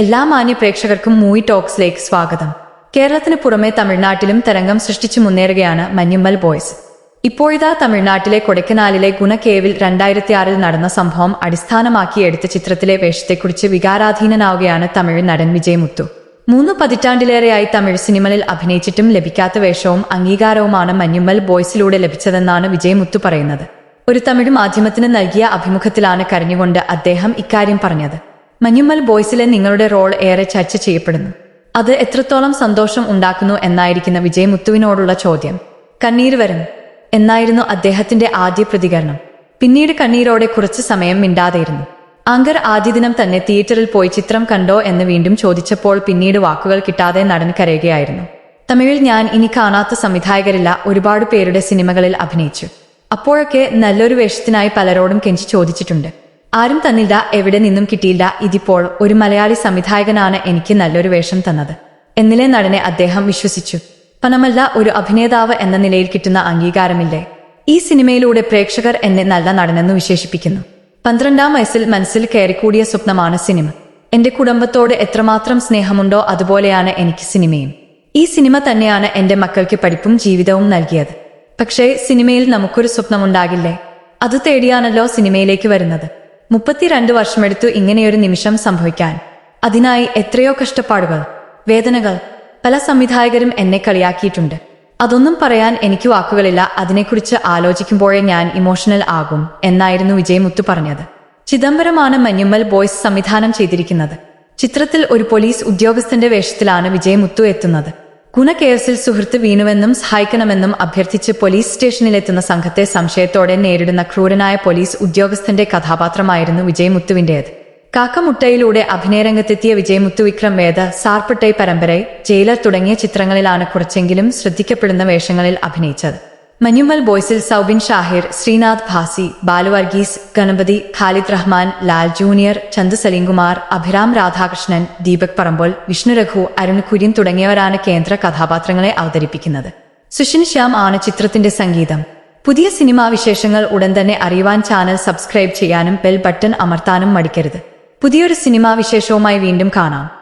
എല്ലാ മാന്യ പ്രേക്ഷകർക്കും മൂവി ടോക്സിലേക്ക് സ്വാഗതം. കേരളത്തിന് പുറമെ തമിഴ്നാട്ടിലും തരംഗം സൃഷ്ടിച്ചു മുന്നേറുകയാണ് മഞ്ഞുമ്മൽ ബോയ്സ്. ഇപ്പോഴിതാ തമിഴ്നാട്ടിലെ കൊടക്കനാലിലെ ഗുണകേവിൽ രണ്ടായിരത്തി ആറിൽ നടന്ന സംഭവം അടിസ്ഥാനമാക്കി എടുത്ത ചിത്രത്തിലെ വേഷത്തെക്കുറിച്ച് വികാരാധീനനാവുകയാണ് തമിഴ് നടൻ വിജയ് മുത്തു മൂന്ന് പതിറ്റാണ്ടിലേറെയായി തമിഴ് സിനിമകളിൽ അഭിനയിച്ചിട്ടും ലഭിക്കാത്ത വേഷവും അംഗീകാരവുമാണ് മഞ്ഞുമ്മൽ ബോയ്സിലൂടെ ലഭിച്ചതെന്നാണ് വിജയ് മുത്തു പറയുന്നത്. ഒരു തമിഴ് മാധ്യമത്തിന് നൽകിയ അഭിമുഖത്തിലാണ് കരഞ്ഞുകൊണ്ട് അദ്ദേഹം ഇക്കാര്യം പറഞ്ഞത്. മഞ്ഞുമ്മൽ ബോയ്സിലെ നിങ്ങളുടെ റോൾ ഏറെ ചർച്ച ചെയ്യപ്പെടുന്നു. അത് എത്രത്തോളം സന്തോഷം ഉണ്ടാക്കുന്നു എന്നായിരിക്കുന്ന വിജയമുത്തുവിനോടുള്ള ചോദ്യം. കണ്ണീർ വരും. എന്നായിരുന്നു അദ്ദേഹത്തിന്റെ ആദ്യ പ്രതികരണം. പിന്നീട് കണ്ണീരോടെ കുറച്ചു സമയം മിണ്ടാതെയിരുന്നു ആങ്കർ ആദ്യ ദിനം തന്നെ തിയേറ്ററിൽ പോയി ചിത്രം കണ്ടോ എന്ന് വീണ്ടും ചോദിച്ചപ്പോൾ പിന്നീട് വാക്കുകൾ കിട്ടാതെ നടൻ കരയുകയായിരുന്നു. തമിഴിൽ ഞാൻ ഇനി കാണാത്ത സംവിധായകരില്ല ഒരുപാട് പേരുടെ സിനിമകളിൽ അഭിനയിച്ചു. അപ്പോഴൊക്കെ നല്ലൊരു വേഷത്തിനായി പലരോടും കെഞ്ചി ചോദിച്ചിട്ടുണ്ട്. ആരും തന്നില്ല എവിടെ നിന്നും കിട്ടിയില്ല. ഇതിപ്പോൾ ഒരു മലയാളി സംവിധായകനാണ് എനിക്ക് നല്ലൊരു വേഷം തന്നത്. എന്നിലെ നടനെ അദ്ദേഹം വിശ്വസിച്ചു. പണമല്ല ഒരു അഭിനേതാവ് എന്ന നിലയിൽ കിട്ടുന്ന അംഗീകാരമില്ലേ? ഈ സിനിമയിലൂടെ പ്രേക്ഷകർ എന്നെ നല്ല നടനെന്ന് വിശേഷിപ്പിക്കുന്നു. പന്ത്രണ്ടാം വയസ്സിൽ മനസ്സിൽ കയറിക്കൂടിയ സ്വപ്നമാണ് സിനിമ. എന്റെ കുടുംബത്തോട് എത്രമാത്രം സ്നേഹമുണ്ടോ അതുപോലെയാണ് എനിക്ക് സിനിമയും. ഈ സിനിമ തന്നെയാണ് എന്റെ മക്കൾക്ക് പഠിപ്പും ജീവിതവും നൽകിയത്. പക്ഷേ സിനിമയിൽ നമുക്കൊരു സ്വപ്നമുണ്ടാകില്ലേ? അത് തേടിയാണല്ലോ സിനിമയിലേക്ക് വരുന്നത്. മുപ്പത്തിരണ്ട് വർഷമെടുത്തു ഇങ്ങനെയൊരു നിമിഷം സംഭവിക്കാൻ. അതിനായി എത്രയോ കഷ്ടപ്പാടുകൾ വേദനകൾ പല സംവിധായകരും എന്നെ കളിയാക്കിയിട്ടുണ്ട്. അതൊന്നും പറയാൻ എനിക്ക് വാക്കുകളില്ല. അതിനെക്കുറിച്ച് ആലോചിക്കുമ്പോഴേ ഞാൻ ഇമോഷണൽ ആകും എന്നായിരുന്നു വിജയമുത്തു പറഞ്ഞത്. ചിദംബരമാണ് മഞ്ഞുമ്മൽ ബോയ്സ് സംവിധാനം ചെയ്തിരിക്കുന്നത്. ചിത്രത്തിൽ ഒരു പോലീസ് ഉദ്യോഗസ്ഥന്റെ വേഷത്തിലാണ് വിജയമുത്തു എത്തുന്നത്. ഗുണ കേസിൽ സുഹൃത്ത് വീണുവെന്നും സഹായിക്കണമെന്നും അഭ്യർത്ഥിച്ച് പോലീസ് സ്റ്റേഷനിലെത്തുന്ന സംഘത്തെ സംശയത്തോടെ നേരിടുന്ന ക്രൂരനായ പോലീസ് ഉദ്യോഗസ്ഥന്റെ കഥാപാത്രമായിരുന്നു വിജയ് മുത്തുവിന്റേത് കാക്കമുട്ടയിലൂടെ അഭിനയരംഗത്തെത്തിയ വിജയമുത്തു വിക്രം വേദ സാർപ്പട്ടൈ പരമ്പരൈ ജയിലർ തുടങ്ങിയ ചിത്രങ്ങളിലാണ് കുറച്ചെങ്കിലും ശ്രദ്ധിക്കപ്പെടുന്ന വേഷങ്ങളിൽ അഭിനയിച്ചത്. മഞ്ഞുമ്മൽ ബോയ്സിൽ സൗബിൻ ഷാഹിർ ശ്രീനാഥ് ഭാസി ബാലു വർഗീസ് ഗണപതി ഖാലിദ് റഹ്മാൻ ലാൽ ജൂനിയർ ചന്ദ് സലീംകുമാർ അഭിരാം രാധാകൃഷ്ണൻ ദീപക് പറമ്പോൾ വിഷ്ണു രഘു അരുൺ കുര്യൻ തുടങ്ങിയവരാണ് കേന്ദ്ര കഥാപാത്രങ്ങളെ അവതരിപ്പിക്കുന്നത്. സുഷിൻ ശ്യാം ആണ് ചിത്രത്തിന്റെ സംഗീതം. പുതിയ സിനിമാ വിശേഷങ്ങൾ ഉടൻ തന്നെ അറിയുവാൻ ചാനൽ സബ്സ്ക്രൈബ് ചെയ്യാനും ബെൽ ബട്ടൺ അമർത്താനും മടിക്കരുത്. പുതിയൊരു സിനിമാ വിശേഷവുമായി വീണ്ടും കാണാം.